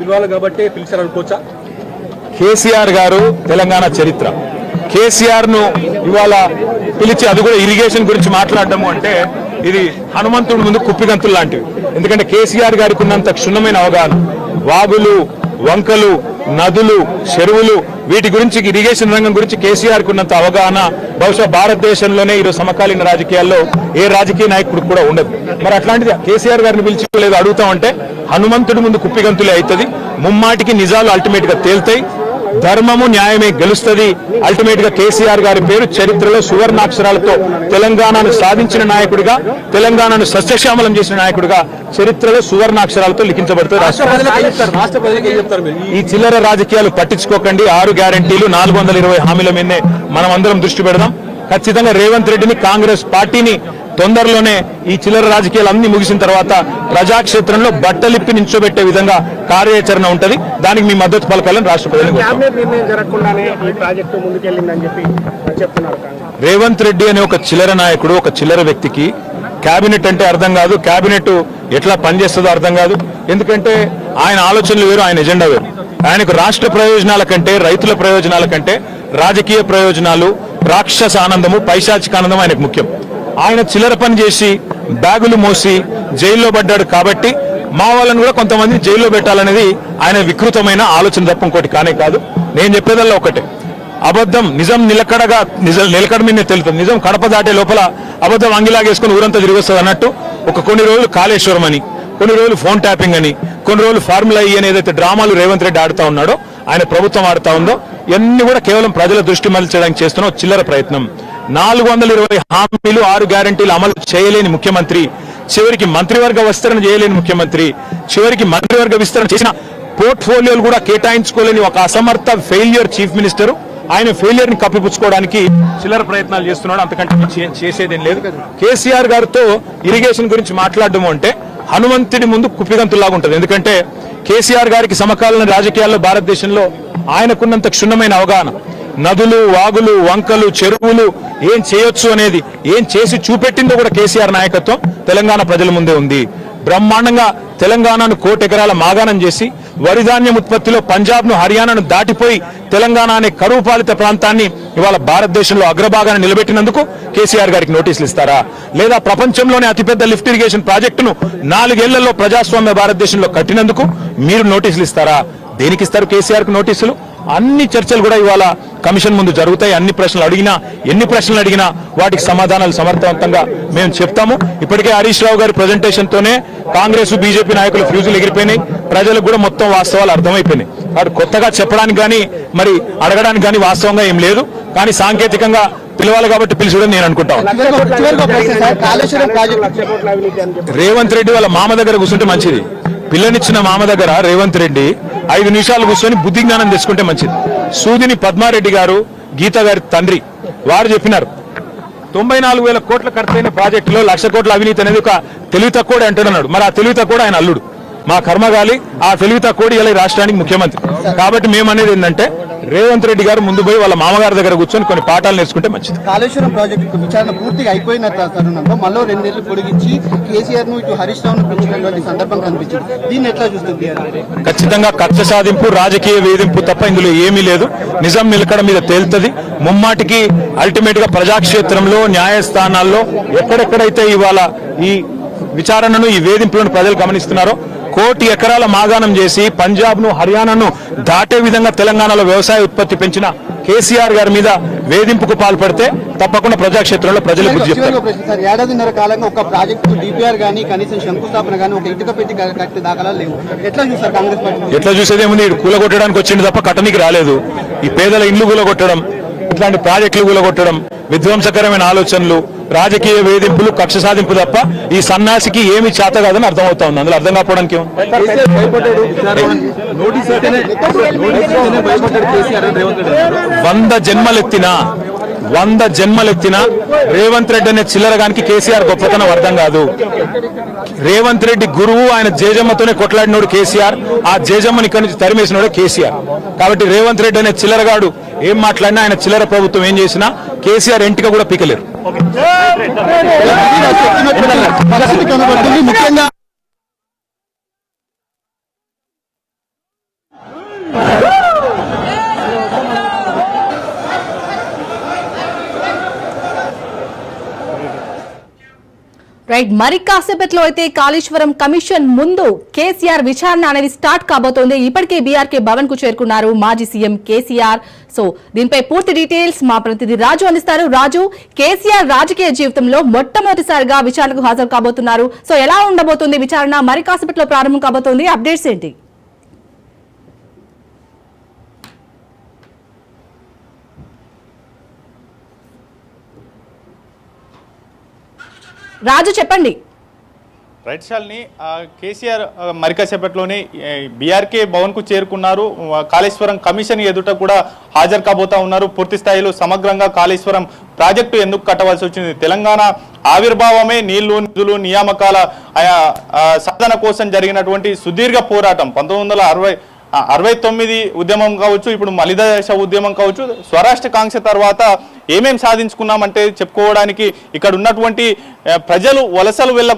పిలవాలి కాబట్టి పిలిచారు అనుకోవచ్చా కేసీఆర్ గారు తెలంగాణ చరిత్ర. కేసీఆర్ను ఇవాళ పిలిచి అది కూడా ఇరిగేషన్ గురించి మాట్లాడటము అంటే ఇది హనుమంతుడి ముందు కుప్పిగంతులు లాంటివి. ఎందుకంటే కేసీఆర్ గారికి ఉన్నంత క్షుణ్ణమైన అవగాహన. వాగులు వంకలు నదులు చెరువులు వీటి గురించి ఇరిగేషన్ రంగం గురించి కేసీఆర్కు ఉన్నంత అవగాహన బహుశా భారతదేశంలోనే ఈరోజు సమకాలీన రాజకీయాల్లో ఏ రాజకీయ నాయకుడు కూడా ఉండదు. మరి అట్లాంటిది కేసీఆర్ గారిని పిలిచి లేదు అడుగుతామంటే హనుమంతుడి ముందు కుప్పిగంతులే అవుతుంది. ముమ్మాటికి నిజాలు అల్టిమేట్గా తేల్తాయి. ధర్మము న్యాయమే గెలుస్తుంది. అల్టిమేట్గా కేసీఆర్ గారి పేరు చరిత్రలో సువర్ణాక్షరాలతో తెలంగాణను సాధించిన నాయకుడిగా తెలంగాణను సస్యశ్యామలం చేసిన నాయకుడిగా చరిత్రలో సువర్ణాక్షరాలతో లిఖించబడుతుంది ఈ చిల్లర రాజకీయాలు పట్టించుకోకండి. ఆరు గ్యారంటీలు నాలుగు వందల ఇరవై హామీల మీదనే మనం అందరం దృష్టి పెడదాం. ఖచ్చితంగా రేవంత్ రెడ్డిని కాంగ్రెస్ పార్టీని తొందరలోనే ఈ చిల్లర రాజకీయాలు అన్ని ముగిసిన తర్వాత ప్రజాక్షేత్రంలో బట్టలిప్పి నించోబెట్టే విధంగా కార్యాచరణ ఉంటది. దానికి మీ మద్దతు పలకాలని రాష్ట్ర ప్రజలకు. క్యాబినెట్ కాంగ్రెస్. రేవంత్ రెడ్డి అనే ఒక చిల్లర నాయకుడు ఒక చిల్లర వ్యక్తికి కేబినెట్ అంటే అర్థం కాదు. కేబినెట్ ఎట్లా పనిచేస్తుందో అర్థం కాదు. ఎందుకంటే ఆయన ఆలోచనలు వేరు ఆయన ఎజెండా వేరు. ఆయనకు రాష్ట్ర ప్రయోజనాల కంటే రైతుల ప్రయోజనాల కంటే రాజకీయ ప్రయోజనాలు రాక్షస ఆనందము పైశాచిక ఆనందం ఆయనకు ముఖ్యం. ఆయన చిల్లర పని చేసి బ్యాగులు మోసి జైల్లో పడ్డాడు కాబట్టి మా వాళ్ళని కూడా కొంతమంది జైల్లో పెట్టాలనేది ఆయన వికృతమైన ఆలోచన తప్ప ఇంకోటి కానే కాదు. నేను చెప్పేదల్లా ఒకటే. అబద్ధం నిజం నిలకడగా నిజం నిలకడ మీద తెలుతుంది నిజం కడప దాటే లోపల అబద్ధం అంగిలాగేసుకుని ఊరంతా తిరిగి అన్నట్టు ఒక కొన్ని రోజులు కాళేశ్వరం అని కొన్ని రోజులు ఫోన్ ట్యాపింగ్ అని కొన్ని రోజులు ఫార్ములా ఈ అని ఏదైతే డ్రామాలు రేవంత్ రెడ్డి ఆడుతా ఉన్నాడో ఆయన ప్రభుత్వం ఆడుతా ఉందో ఇవన్నీ కూడా కేవలం ప్రజల దృష్టి మరల్చడానికి చేస్తున్న చిల్లర ప్రయత్నం. నాలుగు వందల ఇరవై హామీలు ఆరు గ్యారంటీలు అమలు చేయలేని ముఖ్యమంత్రి. చివరికి మంత్రివర్గ విస్తరణ చేయలేని ముఖ్యమంత్రి. చివరికి మంత్రివర్గ విస్తరణ చేసిన పోర్ట్ఫోలియోలు కూడా కేటాయించుకోలేని ఒక అసమర్థ ఫెయిల్యూర్ చీఫ్ మినిస్టర్. ఆయన ఫెయిలియర్ని కప్పిపుచ్చుకోవడానికి చిల్లర ప్రయత్నాలు చేస్తున్నాడు అంతకంటే చేసేదేం లేదు. కేసీఆర్ గారితో ఇరిగేషన్ గురించి మాట్లాడడం అంటే హనుమంతుడి ముందు కుప్పిగంతులాగా ఉంటుంది. ఎందుకంటే కేసీఆర్ గారికి సమకాలీన రాజకీయాల్లో భారతదేశంలో ఆయనకున్నంత క్షుణ్ణమైన అవగాహన. నదులు వాగులు వంకలు చెరువులు ఏం చేయొచ్చు అనేది ఏం చేసి చూపెట్టిందో కూడా కేసీఆర్ నాయకత్వం తెలంగాణ ప్రజల ముందే ఉంది. బ్రహ్మాండంగా తెలంగాణను కోటెకరాల మాగాణం చేసి వరిధాన్యం ఉత్పత్తిలో పంజాబ్ను హర్యానాను దాటిపోయి తెలంగాణ అనే కరువు పాలిత ప్రాంతాన్ని ఇవాళ భారతదేశంలో అగ్రభాగాన్ని నిలబెట్టినందుకు కేసీఆర్ గారికి నోటీసులు ఇస్తారా? లేదా ప్రపంచంలోనే అతిపెద్ద లిఫ్ట్ ఇరిగేషన్ ప్రాజెక్టును నాలుగేళ్ళలో ప్రజాస్వామ్య భారతదేశంలో కట్టినందుకు మీరు నోటీసులు ఇస్తారా? దేనికి ఇస్తారు కేసీఆర్కు నోటీసులు? అన్ని చర్చలు కూడా ఇవాళ కమిషన్ ముందు జరుగుతాయి. అన్ని ప్రశ్నలు అడిగినా ఎన్ని ప్రశ్నలు అడిగినా వాటికి సమాధానాలు సమర్థవంతంగా మేము చెప్తాము. ఇప్పటికే హరీష్ రావు గారి ప్రజెంటేషన్ తోనే కాంగ్రెస్ బీజేపీ నాయకులు ఫ్యూజులు ఎగిరిపోయినాయి. ప్రజలకు కూడా మొత్తం వాస్తవాలు అర్థమైపోయినాయి. వాడు కొత్తగా చెప్పడానికి కానీ మరి అడగడానికి కానీ వాస్తవంగా ఏం లేదు. కానీ సాంకేతికంగా పిలవాలి కాబట్టి పిలిచడం నేను అనుకుంటాను రేవంత్ రెడ్డి వాళ్ళ మామ దగ్గర కూర్చుంటే మంచిది. పిల్లనిచ్చిన మామ దగ్గర రేవంత్ రెడ్డి ఐదు నిమిషాలు కూర్చొని బుద్ధి జ్ఞానం తెచ్చుకుంటే మంచిది. సూదిని పద్మారెడ్డి గారు గీత గారి తండ్రి వారు చెప్పినారు. తొంభై నాలుగు వేల కోట్ల ఖర్చైన ప్రాజెక్టులో లక్ష కోట్ల అవినీతి అనేది ఒక తెలివి తక్కువ అంటున్నాడు. మరి ఆ తెలివి తక్కువ ఆయన అల్లుడు. మా కర్మగాలి ఆ తెలివి తక్కువ ఇలా రాష్ట్రానికి ముఖ్యమంత్రి. కాబట్టి మేము అనేది ఏంటంటే రేవంత్ రెడ్డి గారు ముందు పోయి వాళ్ళ మామగారి దగ్గర కూర్చొని కొన్ని పాఠాలు నేర్చుకుంటే మంచిది. కాళేశ్వరం ప్రాజెక్టు విచారణ పూర్తిగా అయిపోయిన తరుణంలో మళ్ళీ రెండేళ్ళు పొడిగించి కేసీఆర్ను ఇటు హరీష్ రావును పెంచినటువంటి సందర్భం కనిపించింది. దీన్ని ఎట్లా చూస్తుంది ఖచ్చితంగా కక్ష సాధింపు రాజకీయ వేధింపు తప్ప ఇందులో ఏమీ లేదు. నిజం నిలకడ మీద తేలుతుంది. ముమ్మాటికి అల్టిమేట్గా ప్రజాక్షేత్రంలో న్యాయస్థానాల్లో ఎక్కడెక్కడైతే ఇవాళ ఈ విచారణను ఈ వేధింపులను ప్రజలు గమనిస్తున్నారో కోటి ఎకరాల మాగాణం చేసి పంజాబ్ను హర్యానాను దాటే విధంగా తెలంగాణలో వ్యవసాయ ఉత్పత్తి పెంచిన కేసీఆర్ గారి మీద వేధింపుకు పాల్పడితే తప్పకుండా ప్రజాక్షేత్రంలో ప్రజలు బుద్ధి చెప్తారు. ఏడాదిన్నర కాలంగా ఒక ప్రాజెక్టు డిపిఆర్ గానీ కనీసం శంకుస్థాపన గానీ ఒక ఇటుక పెట్టి కట్టే దాఖలా లేవు. ఎట్లా చూస్తారు కాంగ్రెస్ పార్టీ? ఎట్లా చూసేదేముంది ఈడు కూలగొట్టడానికి వచ్చింది తప్ప కట్టనికి రాలేదు. ఈ పేదల ఇండ్లు కూలగొట్టడం ఇట్లాంటి ప్రాజెక్టులు కూలగొట్టడం విధ్వంసకరమైన ఆలోచనలు రాజకీయ వేధింపులు కక్ష సాధింపు తప్ప ఈ సన్నాసికి ఏమి చేత కాదని అర్థమవుతా ఉంది. అందులో అర్థం కాకపోవడానికి. వంద జన్మలెత్తినా వంద జన్మలెత్తినా రేవంత్ రెడ్డి అనే చిల్లరగానికి కేసీఆర్ గొప్పతనం అర్థం కాదు. రేవంత్ రెడ్డి గురువు ఆయన జేజమ్మతోనే కొట్లాడినోడు కేసీఆర్ ఆ జేజమ్మని ఇక్కడి నుంచి తరిమేసినోడు కేసీఆర్. కాబట్టి రేవంత్ రెడ్డి అనే చిల్లరగాడు ఏం మాట్లాడినా ఆయన చిల్లర ప్రభుత్వం ఏం చేసినా కేసీఆర్ ఎంటిక కూడా పీకలేరు. ముఖ్యంగా రైట్ మరి కాసేపట్లో అయితే కాళేశ్వరం కమిషన్ ముందు కేసీఆర్ విచారణ అనేది స్టార్ట్ కాబోతోంది. ఇప్పటికే బీఆర్కే భవన్కు చేరుకున్నారు మాజీ సీఎం కేసీఆర్. సో దీనిపై పూర్తి డీటెయిల్స్ మా ప్రతినిధి రాజు అందిస్తారు. రాజు కేసీఆర్ రాజకీయ జీవితంలో మొట్టమొదటిసారిగా విచారణకు హాజరు కాబోతున్నారు. సో ఎలా ఉండబోతుంది విచారణ? మరి కాసేపట్లో ప్రారంభం కాబోతోంది. అప్డేట్స్ ఏంటి? రాజు చెప్పండి. రైట్ షాల్ని కేసీఆర్ ఆ, బీఆర్కే భవన్కు చేరుకున్నారు. కాళేశ్వరం కమిషన్ ఎదుట కూడా హాజరు కాబోతా ఉన్నారు. పూర్తి స్థాయిలో సమగ్రంగా కాళేశ్వరం ప్రాజెక్టు ఎందుకు కట్టవలసి వచ్చింది? తెలంగాణ ఆవిర్భావమే నీళ్ళు నిధులు నియామకాల సాధన కోసం జరిగినటువంటి సుదీర్ఘ పోరాటం. పంతొమ్మిది వందల అరవై తొమ్మిది ఉద్యమం కావచ్చు ఇప్పుడు మలిదశ ఉద్యమం కావచ్చు స్వరాష్ట్ర కాంక్ష తర్వాత ఏమేం సాధించుకున్నామంటే చెప్పుకోవడానికి ఇక్కడ ఉన్నటువంటి ప్రజలు వలసలు వెళ్ళ